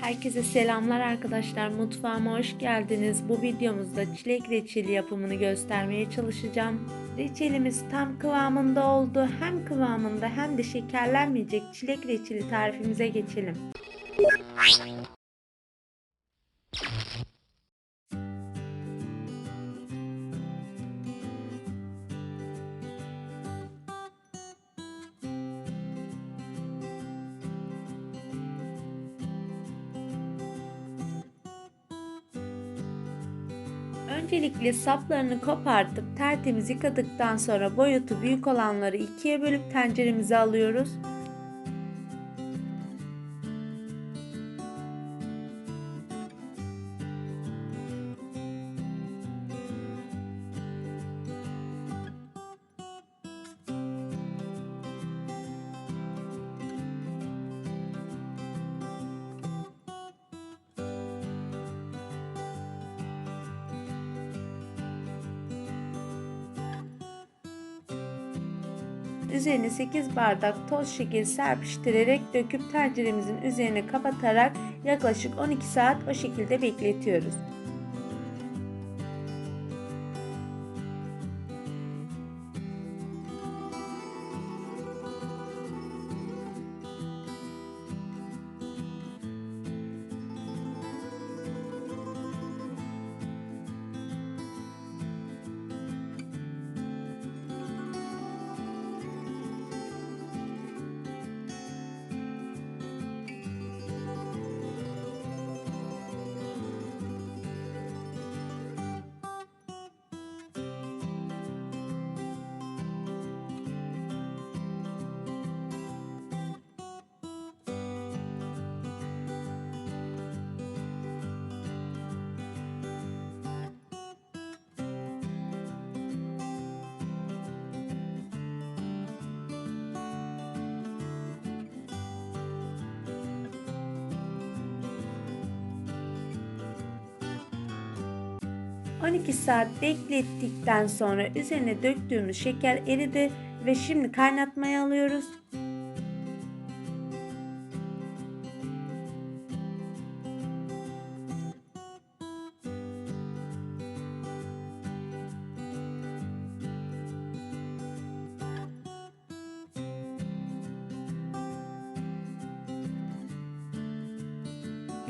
Herkese selamlar arkadaşlar. Mutfağıma hoş geldiniz. Bu videomuzda çilek reçeli yapımını göstermeye çalışacağım. Reçelimiz tam kıvamında oldu. Hem kıvamında hem de şekerlenmeyecek çilek reçeli tarifimize geçelim. Öncelikle saplarını kopartıp tertemiz yıkadıktan sonra boyutu büyük olanları ikiye bölüp tenceremize alıyoruz. Üzerine 8 bardak toz şeker serpiştirerek döküp tenceremizin üzerine kapatarak yaklaşık 12 saat o şekilde bekletiyoruz. – 12 saat beklettikten sonra üzerine döktüğümüz şeker eridi ve şimdi kaynatmaya alıyoruz.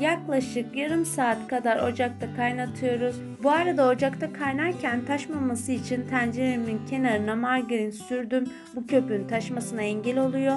Yaklaşık yarım saat kadar ocakta kaynatıyoruz. Bu arada ocakta kaynarken taşmaması için tenceremin kenarına margarin sürdüm. Bu köpüğün taşmasına engel oluyor.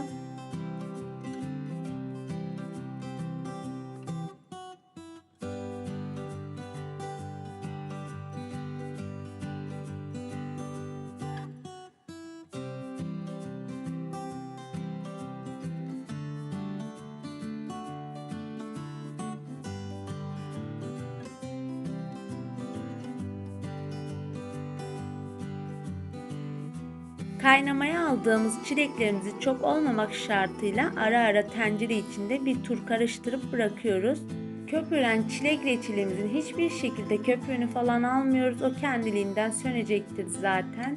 Kaynamaya aldığımız çileklerimizi çok olmamak şartıyla ara ara tencere içinde bir tur karıştırıp bırakıyoruz. Köpüren çilek reçelimizin hiçbir şekilde köpüğünü falan almıyoruz. O kendiliğinden sönecektir zaten.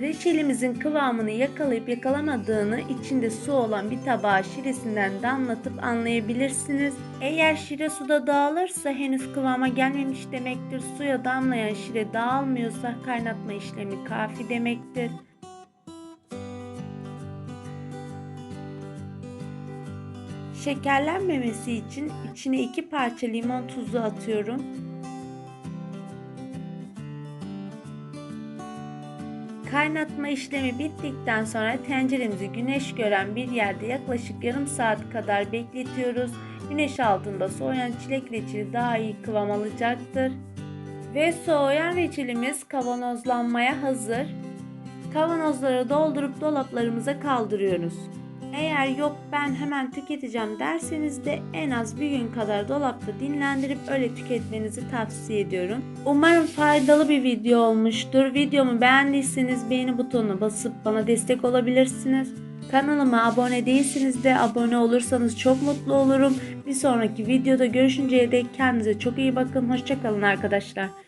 Reçelimizin kıvamını yakalayıp yakalamadığını içinde su olan bir tabağa şiresinden damlatıp anlayabilirsiniz. Eğer şire suda dağılırsa henüz kıvama gelmemiş demektir. Suya damlayan şire dağılmıyorsa kaynatma işlemi kafi demektir. Şekerlenmemesi için içine iki parça limon tuzu atıyorum. Kaynatma işlemi bittikten sonra tenceremizi güneş gören bir yerde yaklaşık yarım saat kadar bekletiyoruz. Güneş altında soğuyan çilek reçeli daha iyi kıvam alacaktır. Ve soğuyan reçelimiz kavanozlanmaya hazır. Kavanozları doldurup dolaplarımıza kaldırıyoruz. Eğer yok ben hemen tüketeceğim derseniz de en az bir gün kadar dolapta dinlendirip öyle tüketmenizi tavsiye ediyorum. Umarım faydalı bir video olmuştur. Videomu beğendiyseniz beğeni butonuna basıp bana destek olabilirsiniz. Kanalıma abone değilseniz de abone olursanız çok mutlu olurum. Bir sonraki videoda görüşünceye dek kendinize çok iyi bakın. Hoşçakalın arkadaşlar.